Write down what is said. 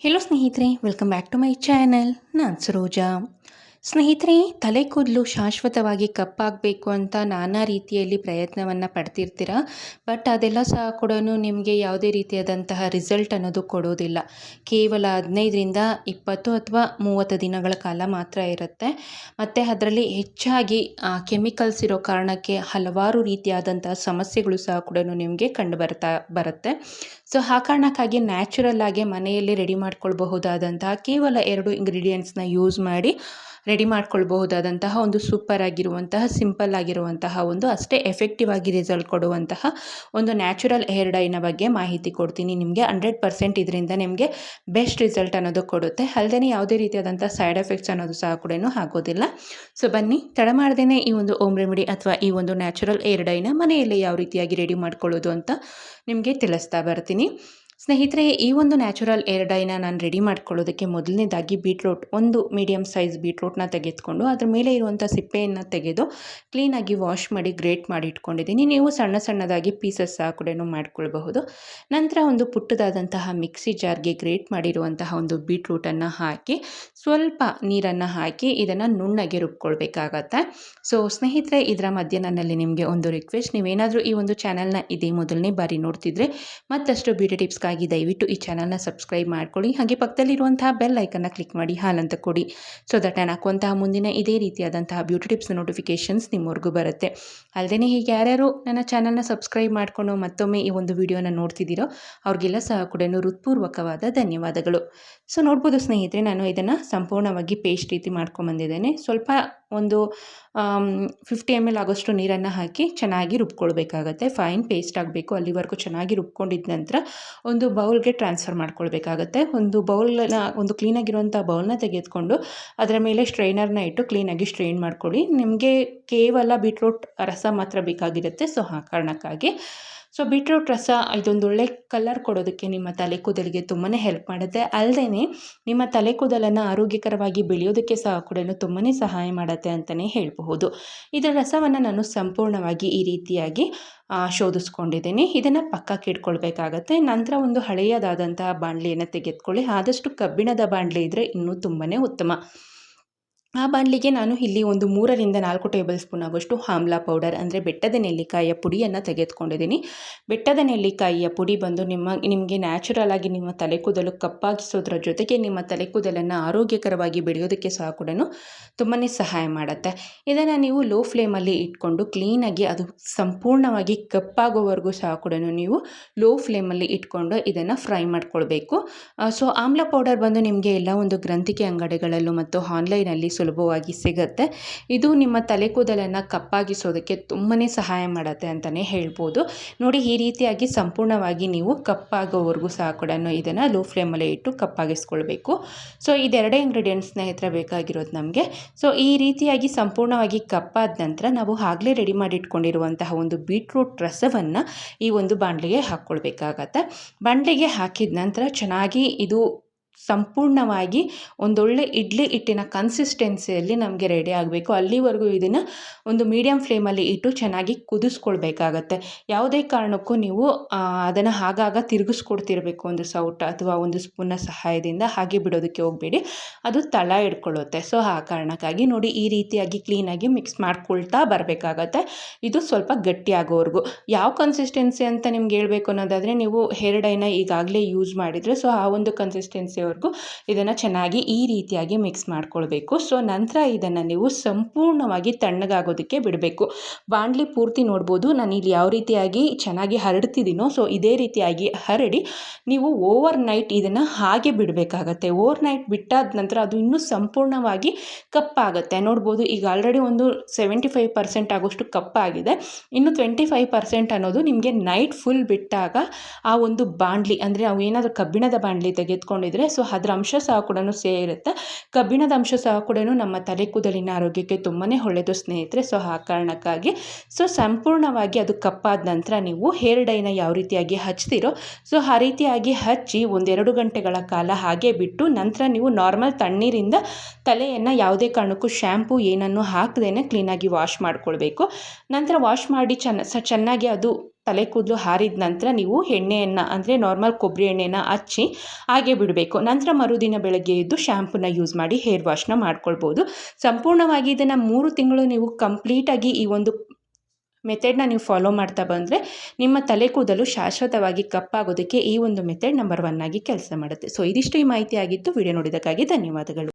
Hello ಸ್ನೇಹಿತರೆ welcome back to my channel ನಾನು ಸರೋಜಾ ಸ್ನೇಹಿತರೆ, ತಲೆ ಕೂದಲು ಶಾಶ್ವತವಾಗಿ ಕಪ್ಪಾಗಬೇಕು ಅಂತ ನಾನಾ ರೀತಿಯಲ್ಲಿ ಪ್ರಯತ್ನವನ್ನು ಪಡ್ತಿರ್ತೀರ? ಬಟ್ ಅದೆಲ್ಲ ಸಹ ಕೂಡ ನಿಮಗೆ ಯಾವುದೇ ರೀತಿಯಾದಂತಹ ರಿಸಲ್ಟ್ ಅನ್ನೋದು ಕೊಡೋದಿಲ್ಲ. ಕೇವಲ ಹದಿನೈದರಿಂದ ಇಪ್ಪತ್ತು ಅಥವಾ ಮೂವತ್ತು ದಿನಗಳ ಕಾಲ ಮಾತ್ರ ಇರುತ್ತೆ. ಮತ್ತು ಅದರಲ್ಲಿ ಹೆಚ್ಚಾಗಿ ಕೆಮಿಕಲ್ಸ್ ಇರೋ ಕಾರಣಕ್ಕೆ ಹಲವಾರು ರೀತಿಯಾದಂತಹ ಸಮಸ್ಯೆಗಳು ಸಹ ಕೂಡ ನಿಮಗೆ ಕಂಡು ಬರ್ತಾ ಬರುತ್ತೆ. ಸೊ, ಆ ಕಾರಣಕ್ಕಾಗಿ ನ್ಯಾಚುರಲ್ ಆಗಿ ಮನೆಯಲ್ಲಿ ರೆಡಿ ಮಾಡ್ಕೊಳ್ಬಹುದಾದಂತಹ ಕೇವಲ ಎರಡು ಇಂಗ್ರೀಡಿಯೆಂಟ್ಸ್ನ ಯೂಸ್ ಮಾಡಿ ರೆಡಿ ಮಾಡ್ಕೊಳ್ಬಹುದಾದಂತಹ ಒಂದು ಸೂಪರ್ ಆಗಿರುವಂತಹ, ಸಿಂಪಲ್ ಆಗಿರುವಂತಹ ಒಂದು, ಅಷ್ಟೇ ಎಫೆಕ್ಟಿವ್ ಆಗಿ ರಿಸಲ್ಟ್ ಕೊಡುವಂತಹ ಒಂದು ನ್ಯಾಚುರಲ್ ಹೇರ್ ಡೈನ ಬಗ್ಗೆ ಮಾಹಿತಿ ಕೊಡ್ತೀನಿ. ನಿಮಗೆ ಹಂಡ್ರೆಡ್ ಪರ್ಸೆಂಟ್ ಇದರಿಂದ ನಿಮಗೆ ಬೆಸ್ಟ್ ರಿಸಲ್ಟ್ ಅನ್ನೋದು ಕೊಡುತ್ತೆ. ಅಲ್ಲದೆ ಯಾವುದೇ ರೀತಿಯಾದಂಥ ಸೈಡ್ ಎಫೆಕ್ಟ್ಸ್ ಅನ್ನೋದು ಸಹ ಕೂಡ ಆಗೋದಿಲ್ಲ. ಸೊ ಬನ್ನಿ ತಡ ಮಾಡ್ದೇ ಈ ಒಂದು ಓಮ್ ರೆಮಿಡಿ ಅಥವಾ ಈ ಒಂದು ನ್ಯಾಚುರಲ್ ಏರ್ ಡೈನ ಮನೆಯಲ್ಲೇ ಯಾವ ರೀತಿಯಾಗಿ ರೆಡಿ ಮಾಡ್ಕೊಳ್ಳೋದು ಅಂತ ನಿಮಗೆ ತಿಳಿಸ್ತಾ ಬರ್ತೀನಿ. ಸ್ನೇಹಿತರೆ, ಈ ಒಂದು ನ್ಯಾಚುರಲ್ ಏರ್ ಡೈನ ನಾನು ರೆಡಿ ಮಾಡ್ಕೊಳ್ಳೋದಕ್ಕೆ ಮೊದಲನೇದಾಗಿ ಬೀಟ್ರೂಟ್, ಒಂದು ಮೀಡಿಯಮ್ ಸೈಜ್ ಬೀಟ್ರೂಟ್ನ ತೆಗೆದುಕೊಂಡು ಅದ್ರ ಮೇಲೆ ಇರುವಂಥ ಸಿಪ್ಪೆಯನ್ನು ತೆಗೆದು ಕ್ಲೀನಾಗಿ ವಾಶ್ ಮಾಡಿ, ಗ್ರೇಟ್ ಮಾಡಿ ಇಟ್ಕೊಂಡಿದ್ದೀನಿ. ನೀವು ಸಣ್ಣ ಸಣ್ಣದಾಗಿ ಪೀಸಸ್ ಕೂಡ ಮಾಡ್ಕೊಳ್ಬಹುದು. ನಂತರ ಒಂದು ಪುಟ್ಟದಾದಂತಹ ಮಿಕ್ಸಿ ಜಾರ್ಗೆ ಗ್ರೇಟ್ ಮಾಡಿರುವಂತಹ ಒಂದು ಬೀಟ್ರೂಟನ್ನು ಹಾಕಿ, ಸ್ವಲ್ಪ ನೀರನ್ನು ಹಾಕಿ ಇದನ್ನು ನುಣ್ಣಗೆ ರುಬ್ಕೊಳ್ಬೇಕಾಗತ್ತೆ. ಸೊ, ಸ್ನೇಹಿತರೆ, ಇದರ ಮಧ್ಯೆ ನನ್ನಲ್ಲಿ ನಿಮಗೆ ಒಂದು ರಿಕ್ವೆಸ್ಟ್, ನೀವೇನಾದರೂ ಈ ಒಂದು ಚಾನಲ್ನ ಇದೇ ಮೊದಲನೇ ಬಾರಿ ನೋಡ್ತಿದ್ರೆ ಮತ್ತಷ್ಟು ಬ್ಯೂಟಿ ಟಿಪ್ಸ್ಗಾಗಿ ದಯವಿಟ್ಟು ಈ ಚಾನಲ್ನ ಸಬ್ಸ್ಕ್ರೈಬ್ ಮಾಡ್ಕೊಳ್ಳಿ. ಹಾಗೆ ಪಕ್ಕದಲ್ಲಿರುವಂತಹ ಬೆಲ್ ಐಕನ್ನ ಕ್ಲಿಕ್ ಮಾಡಿ, ಹಾಲಂತ ಕೊಡಿ. ಸೊ ದಟ್ ನಾನು ಹಾಕುವಂತಹ ಮುಂದಿನ ಇದೇ ರೀತಿಯಾದಂತಹ ಬ್ಯೂಟಿ ಟಿಪ್ಸ್ ನೋಟಿಫಿಕೇಷನ್ಸ್ ನಿಮ್ಮವರೆಗೂ ಬರುತ್ತೆ. ಅಲ್ಲದೆ ಹೀಗೆ ಯಾರ್ಯಾರು ನನ್ನ ಚಾನಲ್ನ ಸಬ್ಸ್ಕ್ರೈಬ್ ಮಾಡಿಕೊಂಡು ಮತ್ತೊಮ್ಮೆ ಈ ಒಂದು ವಿಡಿಯೋನ ನೋಡ್ತಿದ್ದೀರೋ ಅವ್ರಿಗೆಲ್ಲ ಸಹ ಕೂಡ ಹೃತ್ಪೂರ್ವಕವಾದ ಧನ್ಯವಾದಗಳು. ಸೊ ನೋಡ್ಬೋದು ಸ್ನೇಹಿತರೆ, ನಾನು ಇದನ್ನು ಸಂಪೂರ್ಣವಾಗಿ ಪೇಸ್ಟ್ ರೀತಿ ಮಾಡ್ಕೊಂಬಂದಿದ್ದೇನೆ. ಸ್ವಲ್ಪ ಒಂದು ಫಿಫ್ಟಿ ಎಂ ಎಲ್ ಆಗೋಷ್ಟು ನೀರನ್ನು ಹಾಕಿ ಚೆನ್ನಾಗಿ ರುಬ್ಕೊಳ್ಬೇಕಾಗತ್ತೆ. ಫೈನ್ ಪೇಸ್ಟ್ ಆಗಬೇಕು. ಅಲ್ಲಿವರೆಗೂ ಚೆನ್ನಾಗಿ ರುಬ್ಕೊಂಡಿದ್ದ ನಂತರ ಒಂದು ಬೌಲ್ಗೆ ಟ್ರಾನ್ಸ್ಫರ್ ಮಾಡ್ಕೊಳ್ಬೇಕಾಗತ್ತೆ. ಒಂದು ಬೌಲ್ನ, ಒಂದು ಕ್ಲೀನಾಗಿರುವಂಥ ಬೌಲ್ನ ತೆಗೆದುಕೊಂಡು ಅದರ ಮೇಲೆ ಸ್ಟ್ರೈನರ್ನ ಇಟ್ಟು ಕ್ಲೀನಾಗಿ ಸ್ಟ್ರೈನ್ ಮಾಡ್ಕೊಳ್ಳಿ. ನಿಮಗೆ ಕೇವಲ ಬೀಟ್ರೂಟ್ ರಸ ಮಾತ್ರ ಬೇಕಾಗಿರುತ್ತೆ. ಸೊ ಆ ಕಾರಣಕ್ಕಾಗಿ. ಸೊ ಬೀಟ್ರೂಟ್ ರಸ ಇದೊಂದು ಒಳ್ಳೆ ಕಲರ್ ಕೊಡೋದಕ್ಕೆ ನಿಮ್ಮ ತಲೆ ಕೂದಲಿಗೆ ತುಂಬಾ ಹೆಲ್ಪ್ ಮಾಡುತ್ತೆ. ಅಲ್ಲದೆ ನಿಮ್ಮ ತಲೆ ಕೂದಲನ್ನು ಆರೋಗ್ಯಕರವಾಗಿ ಬೆಳೆಯೋದಕ್ಕೆ ಸಹ ಕೂಡ ತುಂಬಾ ಸಹಾಯ ಮಾಡುತ್ತೆ ಅಂತಲೇ ಹೇಳಬಹುದು. ಇದರ ರಸವನ್ನು ನಾನು ಸಂಪೂರ್ಣವಾಗಿ ಈ ರೀತಿಯಾಗಿ ಶೋಧಿಸ್ಕೊಂಡಿದ್ದೀನಿ. ಇದನ್ನು ಪಕ್ಕಕ್ಕೆ ಇಟ್ಕೊಳ್ಬೇಕಾಗತ್ತೆ. ನಂತರ ಒಂದು ಹಳೆಯದಾದಂತಹ ಬಾಣಲೆಯನ್ನು ತೆಗೆದುಕೊಳ್ಳಿ. ಆದಷ್ಟು ಕಬ್ಬಿಣದ ಬಾಣಲೆ ಇದ್ದರೆ ಇನ್ನೂ ತುಂಬಾ ಉತ್ತಮ. ಆ ಬಾಣಲಿಗೆ ನಾನು ಇಲ್ಲಿ ಒಂದು ಮೂರರಿಂದ ನಾಲ್ಕು ಟೇಬಲ್ ಸ್ಪೂನ್ ಆಗುವಷ್ಟು ಆಮ್ಲ ಪೌಡರ್, ಅಂದರೆ ಬೆಟ್ಟದ ನೆಲ್ಲಿಕಾಯಿಯ ಪುಡಿಯನ್ನು ತೆಗೆದುಕೊಂಡಿದ್ದೀನಿ. ಬೆಟ್ಟದ ನೆಲ್ಲಿಕಾಯಿಯ ಪುಡಿ ಬಂದು ನಿಮ್ಮ, ನಿಮಗೆ ನ್ಯಾಚುರಲ್ ಆಗಿ ನಿಮ್ಮ ತಲೆ ಕೂದಲು ಕಪ್ಪಾಗಿಸೋದ್ರ ಜೊತೆಗೆ ನಿಮ್ಮ ತಲೆ ಕೂದಲನ್ನು ಆರೋಗ್ಯಕರವಾಗಿ ಬೆಳೆಯೋದಕ್ಕೆ ಸಹ ಕೂಡ ತುಂಬಾ ಸಹಾಯ ಮಾಡುತ್ತೆ. ಇದನ್ನು ನೀವು ಲೋ ಫ್ಲೇಮಲ್ಲಿ ಇಟ್ಕೊಂಡು ಕ್ಲೀನಾಗಿ ಅದು ಸಂಪೂರ್ಣವಾಗಿ ಕಪ್ಪಾಗೋವರೆಗೂ ಸಹ ಕೂಡ ನೀವು ಲೋ ಫ್ಲೇಮಲ್ಲಿ ಇಟ್ಕೊಂಡು ಇದನ್ನು ಫ್ರೈ ಮಾಡ್ಕೊಳ್ಬೇಕು. ಸೊ ಆಮ್ಲ ಪೌಡರ್ ಬಂದು ನಿಮಗೆ ಎಲ್ಲ ಒಂದು ಗ್ರಂಥಿಕೆ ಅಂಗಡಿಗಳಲ್ಲೂ ಮತ್ತು ಆನ್ಲೈನಲ್ಲಿ ಸುಲಭವಾಗಿ ಸಿಗುತ್ತೆ. ಇದು ನಿಮ್ಮ ತಲೆ ಕೂದಲನ್ನು ಕಪ್ಪಾಗಿಸೋದಕ್ಕೆ ತುಂಬಾ ಸಹಾಯ ಮಾಡುತ್ತೆ ಅಂತಲೇ ಹೇಳ್ಬೋದು. ನೋಡಿ, ಈ ರೀತಿಯಾಗಿ ಸಂಪೂರ್ಣವಾಗಿ ನೀವು ಕಪ್ಪಾಗೋವರೆಗೂ ಸಹ ಕೂಡ ಇದನ್ನು ಲೋ ಫ್ಲೇಮಲ್ಲಿ ಇಟ್ಟು ಕಪ್ಪಾಗಿಸ್ಕೊಳ್ಬೇಕು. ಸೊ ಇದೆರಡೇ ಇಂಗ್ರೀಡಿಯೆಂಟ್ಸ್ ಸ್ನೇಹಿತರೆ ಬೇಕಾಗಿರೋದು ನಮಗೆ. ಸೊ ಈ ರೀತಿಯಾಗಿ ಸಂಪೂರ್ಣವಾಗಿ ಕಪ್ಪಾದ ನಂತರ ನಾವು ಆಗಲೇ ರೆಡಿ ಮಾಡಿ ಇಟ್ಕೊಂಡಿರುವಂತಹ ಒಂದು ಬೀಟ್ರೂಟ್ ರಸವನ್ನು ಈ ಒಂದು ಬಾಂಡ್ಲಿಗೆ ಹಾಕ್ಕೊಳ್ಬೇಕಾಗತ್ತೆ. ಬಾಣಲೆಗೆ ಹಾಕಿದ ನಂತರ ಚೆನ್ನಾಗಿ ಇದು ಸಂಪೂರ್ಣವಾಗಿ ಒಂದೊಳ್ಳೆ ಇಡ್ಲಿ ಹಿಟ್ಟಿನ ಕನ್ಸಿಸ್ಟೆನ್ಸಿಯಲ್ಲಿ ನಮಗೆ ರೆಡಿ ಆಗಬೇಕು. ಅಲ್ಲಿವರೆಗೂ ಇದನ್ನು ಒಂದು ಮೀಡಿಯಮ್ ಫ್ಲೇಮಲ್ಲಿ ಇಟ್ಟು ಚೆನ್ನಾಗಿ ಕುದಿಸ್ಕೊಳ್ಬೇಕಾಗತ್ತೆ. ಯಾವುದೇ ಕಾರಣಕ್ಕೂ ನೀವು ಅದನ್ನು ಆಗಾಗ ತಿರುಗಿಸ್ಕೊಡ್ತಿರ್ಬೇಕು ಒಂದು ಸೌಟ ಅಥವಾ ಒಂದು ಸ್ಪೂನ್ನ ಸಹಾಯದಿಂದ. ಹಾಗೆ ಬಿಡೋದಕ್ಕೆ ಹೋಗಬೇಡಿ. ಅದು ತಳ ಹಿಡ್ಕೊಳ್ಳುತ್ತೆ. ಸೊ ಆ ಕಾರಣಕ್ಕಾಗಿ ನೋಡಿ ಈ ರೀತಿಯಾಗಿ ಕ್ಲೀನಾಗಿ ಮಿಕ್ಸ್ ಮಾಡ್ಕೊಳ್ತಾ ಬರಬೇಕಾಗತ್ತೆ. ಇದು ಸ್ವಲ್ಪ ಗಟ್ಟಿಯಾಗೋವರೆಗೂ. ಯಾವ ಕನ್ಸಿಸ್ಟೆನ್ಸಿ ಅಂತ ನಿಮ್ಗೆ ಹೇಳಬೇಕು ಅನ್ನೋದಾದರೆ ನೀವು ಹೇರ್ ಡೈನ ಈಗಾಗಲೇ ಯೂಸ್ ಮಾಡಿದರೆ ಸೊ ಆ ಒಂದು ಕನ್ಸಿಸ್ಟೆನ್ಸಿವರೆಗೂ ಇದನ್ನು ಚೆನ್ನಾಗಿ ಈ ರೀತಿಯಾಗಿ ಮಿಕ್ಸ್ ಮಾಡ್ಕೊಳ್ಬೇಕು. ಸೊ ನಂತರ ಇದನ್ನು ನೀವು ಸಂಪೂರ್ಣವಾಗಿ ತಣ್ಣಗಾಗೋದಕ್ಕೆ ಬಿಡಬೇಕು. ಬಾಣಲಿ ಪೂರ್ತಿ ನೋಡ್ಬೋದು. ನಾನು ಇಲ್ಲಿ ಯಾವ ರೀತಿಯಾಗಿ ಚೆನ್ನಾಗಿ ಹರಡ್ತಿದ್ದೀನೋ ಸೊ ಇದೇ ರೀತಿಯಾಗಿ ಹರಡಿ ನೀವು ಓವರ್ ನೈಟ್ ಇದನ್ನು ಹಾಗೆ ಬಿಡಬೇಕಾಗತ್ತೆ. ಓವರ್ ನೈಟ್ ಬಿಟ್ಟಾದ ನಂತರ ಅದು ಇನ್ನೂ ಸಂಪೂರ್ಣವಾಗಿ ಕಪ್ಪಾಗುತ್ತೆ. ನೋಡ್ಬೋದು, ಈಗ ಆಲ್ರೆಡಿ ಒಂದು ಸೆವೆಂಟಿ ಫೈವ್ ಪರ್ಸೆಂಟ್ ಆಗೋಷ್ಟು ಕಪ್ಪಾಗಿದೆ. ಇನ್ನು ಟ್ವೆಂಟಿ ಫೈವ್ ಪರ್ಸೆಂಟ್ ಅನ್ನೋದು ನಿಮಗೆ ನೈಟ್ ಫುಲ್ ಬಿಟ್ಟಾಗ ಆ ಒಂದು ಬಾಣಲಿ, ಅಂದರೆ ನಾವು ಏನಾದರೂ ಕಬ್ಬಿಣದ ಬಾಣಲಿ ತೆಗೆದುಕೊಂಡಿದ್ರೆ ಸೊ ಅದರ ಅಂಶ ಸಹ ಕೂಡ ಸೇರುತ್ತೆ ಕಬ್ಬಿಣದ ಅಂಶ ಸಹ ಕೂಡ ನಮ್ಮ ತಲೆ ಕೂದಲಿನ ಆರೋಗ್ಯಕ್ಕೆ ತುಂಬಾ ಒಳ್ಳೆಯದು ಸ್ನೇಹಿತರೆ. ಸೊ ಆ ಕಾರಣಕ್ಕಾಗಿ ಸೊ ಸಂಪೂರ್ಣವಾಗಿ ಅದು ಕಪ್ಪಾದ ನಂತರ ನೀವು ಹೇರ್ ಡೈನ ಯಾವ ರೀತಿಯಾಗಿ ಹಚ್ತೀರೋ, ಸೊ ಆ ರೀತಿಯಾಗಿ ಹಚ್ಚಿ ಒಂದೆರಡು ಗಂಟೆಗಳ ಕಾಲ ಹಾಗೆ ಬಿಟ್ಟು ನಂತರ ನೀವು ನಾರ್ಮಲ್ ತಣ್ಣೀರಿಂದ ತಲೆಯನ್ನು ಯಾವುದೇ ಕಾರಣಕ್ಕೂ ಶ್ಯಾಂಪು ಏನನ್ನು ಹಾಕದೇನೆ ಕ್ಲೀನಾಗಿ ವಾಶ್ ಮಾಡ್ಕೊಳ್ಬೇಕು. ನಂತರ ವಾಶ್ ಮಾಡಿ ಚೆನ್ನ ಚೆನ್ನಾಗಿ ಅದು ತಲೆ ಕೂದಲು ಹಾರಿದ ನಂತರ ನೀವು ಎಣ್ಣೆಯನ್ನು, ಅಂದರೆ ನಾರ್ಮಲ್ ಕೊಬ್ಬರಿ ಎಣ್ಣೆನ ಹಚ್ಚಿ ಹಾಗೆ ಬಿಡಬೇಕು. ನಂತರ ಮರುದಿನ ಬೆಳಗ್ಗೆ ಎದ್ದು ಶ್ಯಾಂಪೂನ ಯೂಸ್ ಮಾಡಿ ಹೇರ್ ವಾಶ್ನ ಮಾಡ್ಕೊಳ್ಬೋದು. ಸಂಪೂರ್ಣವಾಗಿ ಇದನ್ನು ಮೂರು ತಿಂಗಳು ನೀವು ಕಂಪ್ಲೀಟಾಗಿ ಈ ಒಂದು ಮೆಥಡ್ನ ನೀವು ಫಾಲೋ ಮಾಡ್ತಾ ಬಂದರೆ ನಿಮ್ಮ ತಲೆ ಕೂದಲು ಶಾಶ್ವತವಾಗಿ ಕಪ್ಪಾಗೋದಕ್ಕೆ ಈ ಒಂದು ಮೆಥಡ್ ನಂಬರ್ ಒನ್ ಆಗಿ ಕೆಲಸ ಮಾಡುತ್ತೆ. ಸೊ ಇದಿಷ್ಟು ಈ ಮಾಹಿತಿ ಆಗಿತ್ತು. ವಿಡಿಯೋ ನೋಡಿದ್ದಕ್ಕಾಗಿ ಧನ್ಯವಾದಗಳು.